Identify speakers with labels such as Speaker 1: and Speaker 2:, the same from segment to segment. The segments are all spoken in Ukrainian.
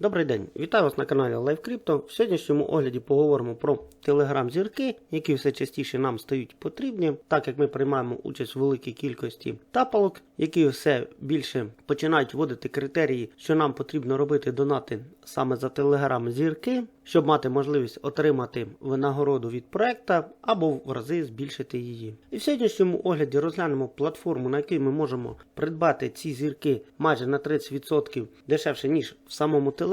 Speaker 1: Добрий день, вітаю вас на каналі Live Crypto. В сьогоднішньому огляді поговоримо про Telegram зірки, які все частіше нам стають потрібні, так як ми приймаємо участь у великій кількості тапалок, які все більше починають вводити критерії, що нам потрібно робити донати саме за Telegram зірки, щоб мати можливість отримати винагороду від проекта або в рази збільшити її. І в сьогоднішньому огляді розглянемо платформу, на якій ми можемо придбати ці зірки майже на 30% дешевше, ніж в самому Телеграмі,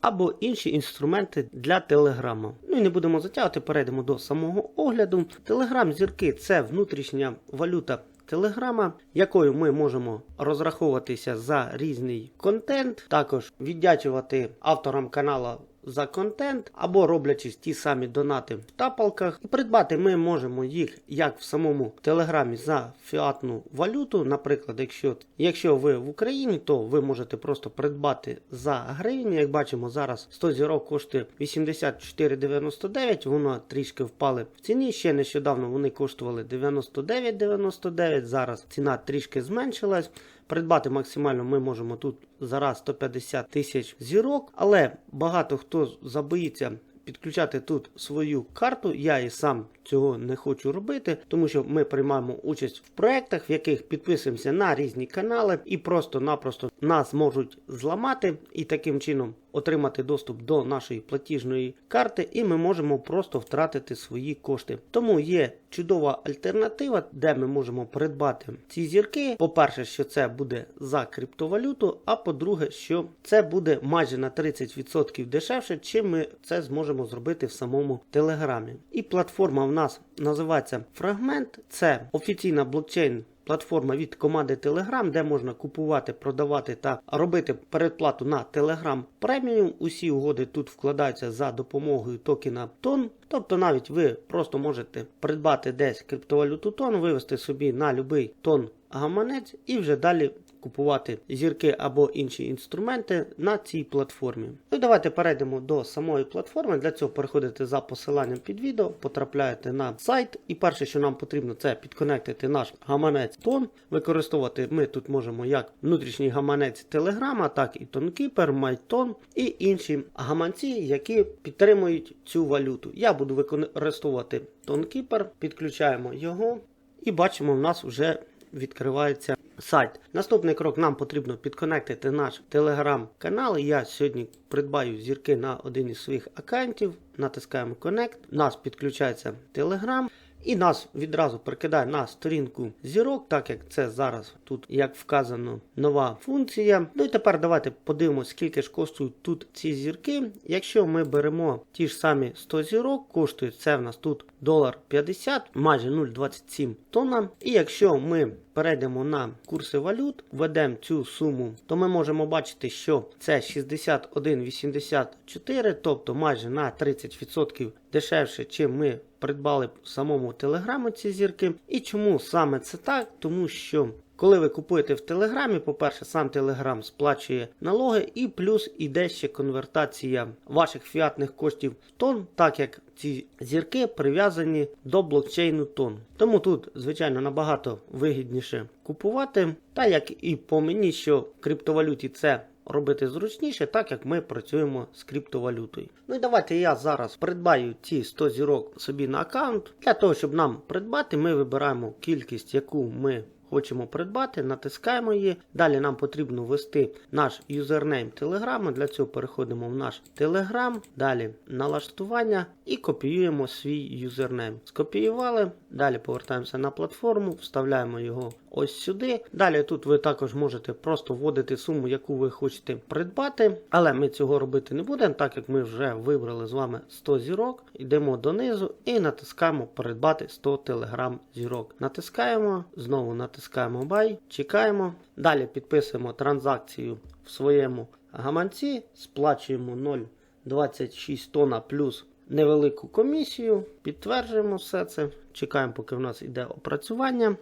Speaker 1: або інші інструменти для Телеграма. Ну і не будемо затягувати, перейдемо до самого огляду. Телеграм зірки це внутрішня валюта. Телеграма, якою ми можемо розраховуватися за різний контент, також віддячувати авторам канала за контент, або роблячи ті самі донати в тапалках. І придбати ми можемо їх як в самому телеграмі за фіатну валюту. Наприклад, якщо якщо ви в Україні, то ви можете просто придбати за гривні. Як бачимо, зараз 100 зірок коштує 84,99. Воно трішки впали в ціні. Ще нещодавно вони коштували 99,99. Зараз ціна трішки зменшилась. Придбати максимально ми можемо тут зараз 150 тисяч зірок, але багато хто забоїться підключати тут свою карту. Я і сам цього не хочу робити, тому що ми приймаємо участь в проектах, в яких підписуємося на різні канали, і просто-напросто нас можуть зламати і таким чином отримати доступ до нашої платіжної карти, і ми можемо просто втратити свої кошти. Тому є чудова альтернатива, де ми можемо придбати ці зірки. По-перше, що це буде за криптовалюту, а по-друге, що це буде майже на 30% дешевше, чим ми це зможемо зробити в самому Телеграмі. І платформа в нас називається Фрагмент. Це офіційна блокчейн. Платформа від команди Telegram, де можна купувати, продавати та робити передплату на Telegram Premium. Усі угоди тут вкладаються за допомогою токена TON. Тобто навіть ви просто можете придбати десь криптовалюту TON, вивести собі на будь-який тон гаманець і вже далі купувати зірки або інші інструменти на цій платформі. Ну давайте перейдемо до самої платформи. Для цього переходите за посиланням під відео, потрапляєте на сайт. І перше, що нам потрібно, це підконектити наш гаманець тон. Використовувати ми тут можемо як внутрішній гаманець Телеграма, так і TonKeeper, MyTon і інші гаманці, які підтримують цю валюту. Я буду використовувати TonKeeper, підключаємо його і бачимо, в нас вже відкривається сайт. Наступний крок нам потрібно підконектити наш телеграм-канал. Я сьогодні придбаю зірки на один із своїх аккаунтів. Натискаємо Connect. У нас підключається Telegram. І нас відразу прикидає на сторінку зірок, так як це зараз тут, як вказано, нова функція. Ну і тепер давайте подивимося, скільки ж коштують тут ці зірки. Якщо ми беремо ті ж самі 100 зірок, коштує це в нас тут долар 50, майже 0,27 тонна. І якщо ми перейдемо на курси валют, введемо цю суму, то ми можемо бачити, що це 61,84, тобто майже на 30% дешевше, чим ми придбали в самому телеграму ці зірки. І чому саме це так? Тому що коли ви купуєте в Телеграмі, по-перше, сам Телеграм сплачує налоги, і плюс іде ще конвертація ваших фіатних коштів в тон, так як ці зірки прив'язані до блокчейну тон. Тому тут, звичайно, набагато вигідніше купувати. Та як і по мені, що в криптовалюті це. Робити зручніше, так як ми працюємо з криптовалютою. Ну і давайте я зараз придбаю ці 100 зірок собі на аккаунт. Для того, щоб нам придбати, ми вибираємо кількість, яку ми хочемо придбати, натискаємо її. Далі нам потрібно ввести наш юзернейм Telegram. Для цього переходимо в наш Telegram, далі налаштування і копіюємо свій юзернейм. Скопіювали, далі повертаємося на платформу, вставляємо його ось сюди. Далі тут ви також можете просто вводити суму, яку ви хочете придбати, але ми цього робити не будемо, так як ми вже вибрали з вами 100 зірок. Йдемо донизу і натискаємо придбати 100 телеграм зірок. Натискаємо, знову натискаємо Buy, чекаємо. Далі підписуємо транзакцію в своєму гаманці, сплачуємо 0,26 тонна плюс невелику комісію, підтверджуємо все це, чекаємо, поки в нас йде опрацювання.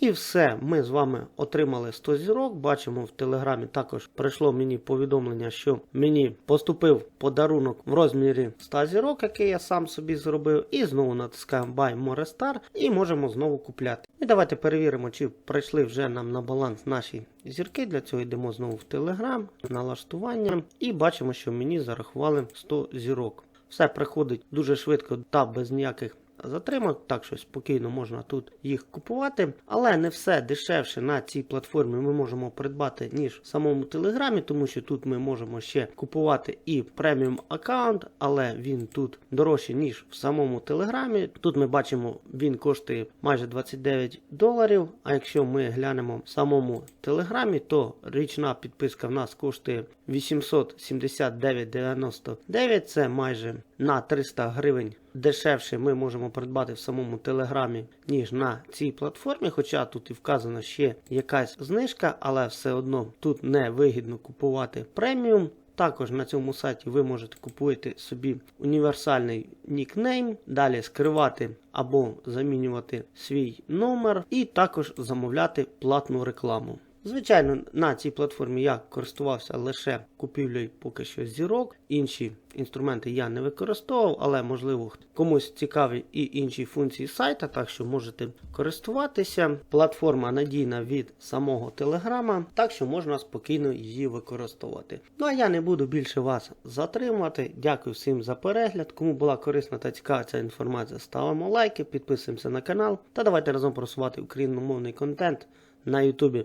Speaker 1: І все, ми з вами отримали 100 зірок. Бачимо в телеграмі також прийшло мені повідомлення, що мені поступив подарунок в розмірі 100 зірок, який я сам собі зробив. І знову натискаємо Buy More Star і можемо знову купляти. І давайте перевіримо, чи прийшли вже нам на баланс наші зірки. Для цього йдемо знову в Telegram, налаштування, і бачимо, що мені зарахували 100 зірок. Все приходить дуже швидко та без ніяких затримок, так що спокійно можна тут їх купувати. Але не все дешевше на цій платформі ми можемо придбати, ніж в самому Телеграмі, тому що тут ми можемо ще купувати і преміум аккаунт, але він тут дорожче, ніж в самому Телеграмі. Тут ми бачимо, він коштує майже 29 доларів. А якщо ми глянемо в самому Телеграмі, то річна підписка в нас коштує 879,99. Це майже на 300 гривень дешевше ми можемо придбати в самому Телеграмі, ніж на цій платформі. Хоча тут і вказана ще якась знижка, але все одно тут не вигідно купувати преміум. Також на цьому сайті ви можете купувати собі універсальний нікнейм, далі скривати або замінювати свій номер, і також замовляти платну рекламу. Звичайно, на цій платформі я користувався лише купівлею поки що зірок. Інші інструменти я не використовував, але можливо комусь цікаві і інші функції сайта, так що можете користуватися. Платформа надійна від самого Телеграма, так що можна спокійно її використовувати. Ну а я не буду більше вас затримувати. Дякую всім за перегляд. Кому була корисна та цікава ця інформація, ставимо лайки, підписуємося на канал та давайте разом просувати україномовний контент на Ютубі.